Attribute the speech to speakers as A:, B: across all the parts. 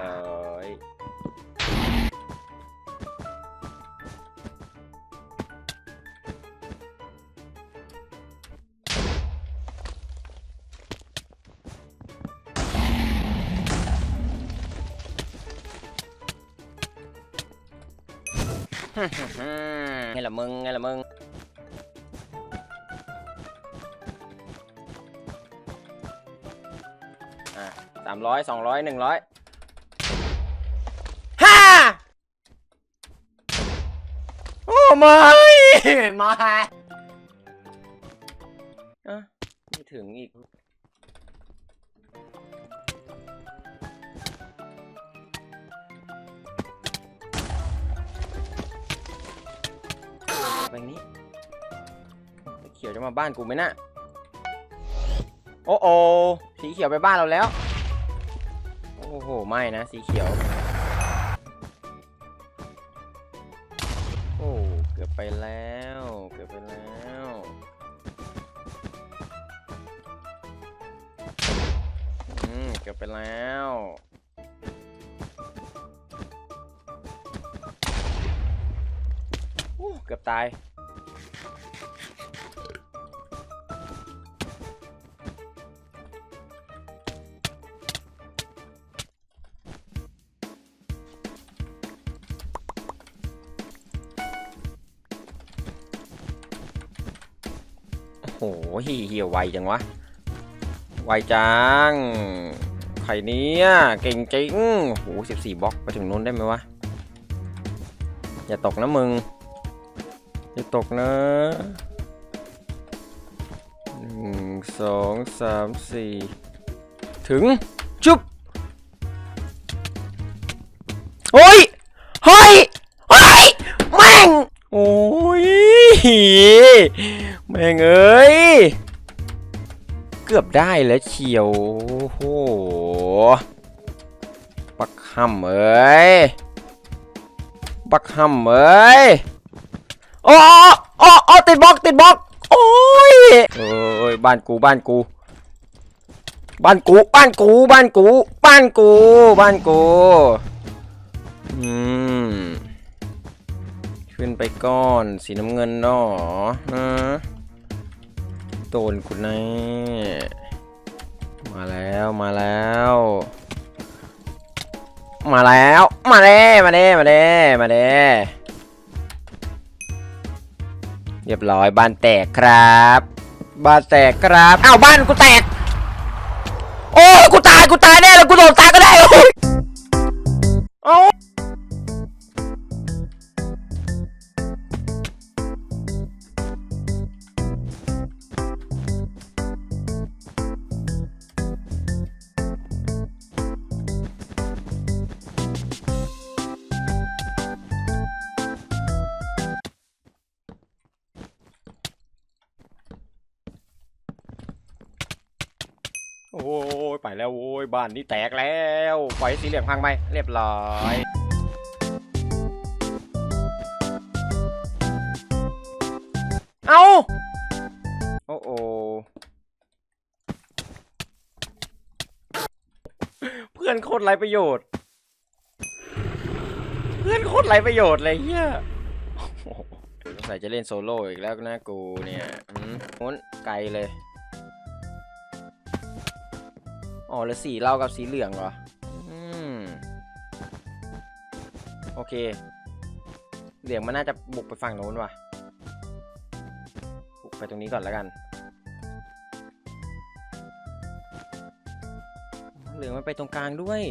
A: ร้อยไงล่ะมึงไงล่ะมึงอะสามร้อยสองร้อยหนึ่งร้อยห้าโอ้ ไม่มาอะไม่ถึงอีก แบบนี้สีเขียวจะมาบ้านกูไหมน่ะ โอ้โอสีเขียวไปบ้านเราแล้ว โอ้โห ไม่นะ สีเขียว เกือบไปแล้ว เกือบไปแล้วอืมเกือบไปแล้วโอ้เกือบตาย โอ้โหเหี่ยวไวจังวะ ไวจังไข่เนี้ยเก่งจริงโอ้โหสิบสี่บล็อกไปถึงนู้นได้ไหมวะ อย่าตกนะมึง อย่าตกนะหนึ่งสองสามสี่ถึง จุ๊บโอ้ยเฮ้ยเฮ้ยแม่ง โอ้ย แม่งเอ้ย เกือบได้แล้วเชียวโอ้โหปักห่ำเอ้ยปักห่ำเอ้ยโอ้โอ้โอ้ติดบล็อกติดบล็อกโอ้ยเอ้ยบ้านกูบ้านกูบ้านกูบ้านกูบ้านกูบ้านกูบ้านกูอืมขึ้นไปก้อนสีน้ำเงินเนาะฮะ โดนคุณแน่มาแล้วมาแล้ว มาแล้ว มาเด้มาเด้มาเด้มาเด้เรียบร้อยบ้านแตกครับ บ้านแตกครับอ้าวบ้านกูแตก โอ้กูตายกูตายแน่แล้วกูโดนตายก็ได้โอ้ โอ้ยไปแล้วโว้ยบ้านนี้แตกแล้วไฟสีเหลืองพังไปเรียบร้อยเอาโอ้โอเพื่อนโคตรไรประโยชน์ เพื่อนโคตรไรประโยชน์เลยเฮียโอ้โหสงสัยจะเล่นโซโล่อีกแล้วนะกูเนี่ยอืมโน้นไกลเลย อ๋อแล้วสีเรากับสีเหลืองเหรอ อืม โอเค เหลืองมันน่าจะบุกไปฝั่งโน้นว่ะ บุกไปตรงนี้ก่อนแล้วกัน เหลืองมันไปตรงกลางด้วย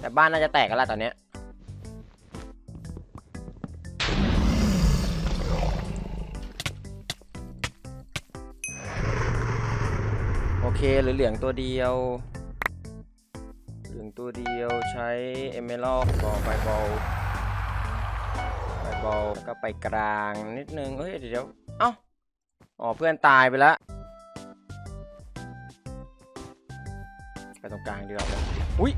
A: แต่บ้านน่าจะแตกกันละตอนเนี้ย เคเหลือเหลืองตัวเดียว เหลืองตัวเดียวใช้เอเมอรัลบอลไฟบอลไฟบอลแล้วก็ไปกลางนิดนึงเฮ้ยเดี๋ยวเอ้าอ๋อเพื่อนตายไปแล้วไปตรงกลางดีกว่าอุ้ย